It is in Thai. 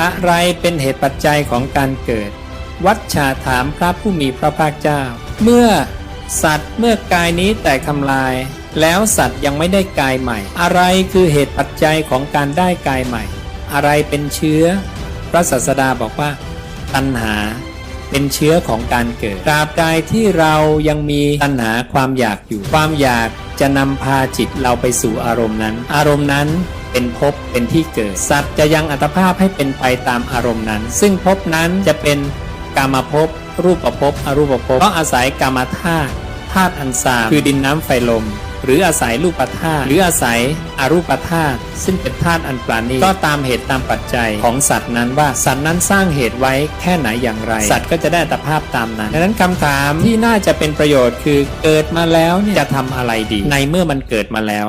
อะไรเป็นเหตุปัจจัยของการเกิด วัชชาถามพระผู้มีพระภาคเจ้า เมื่อสัตว์เมื่อกายนี้แตกทำลาย แล้วสัตว์ยังไม่ได้กายใหม่ อะไรคือเหตุปัจจัยของการได้กายใหม่ อะไรเป็นเชื้อ พระศาสดาบอกว่า ตัณหาเป็นเชื้อของการเกิดตราบใดที่เรายังมีตัณหาความอยากอยู่ ความอยากจะนำพาจิตเราไปสู่อารมณ์นั้น อารมณ์นั้น เป็นภพเป็นที่เกิด สัตว์จะยังอัตภาพให้เป็นไปตามอารมณ์นั้น ซึ่งภพนั้นจะเป็นกามภพรูปภพอรูปภพเพราะอาศัยกามธาตุธาตุอันสามคือดินน้ำไฟลม หรืออาศัยรูปธาตุหรืออาศัยอรูปธาตุซึ่งเป็นธาตุอันปราณีก็ตามเหตุตามปัจจัยของสัตว์นั้นว่าสัตว์นั้นสร้างเหตุไว้แค่ไหนอย่างไร สัตว์ก็จะได้อัตภาพตามนั้นดังนั้นคำถามที่น่าจะเป็นประโยชน์คือเกิดมาแล้วเนี่ยจะทำอะไรดี ในเมื่อมันเกิดมาแล้ว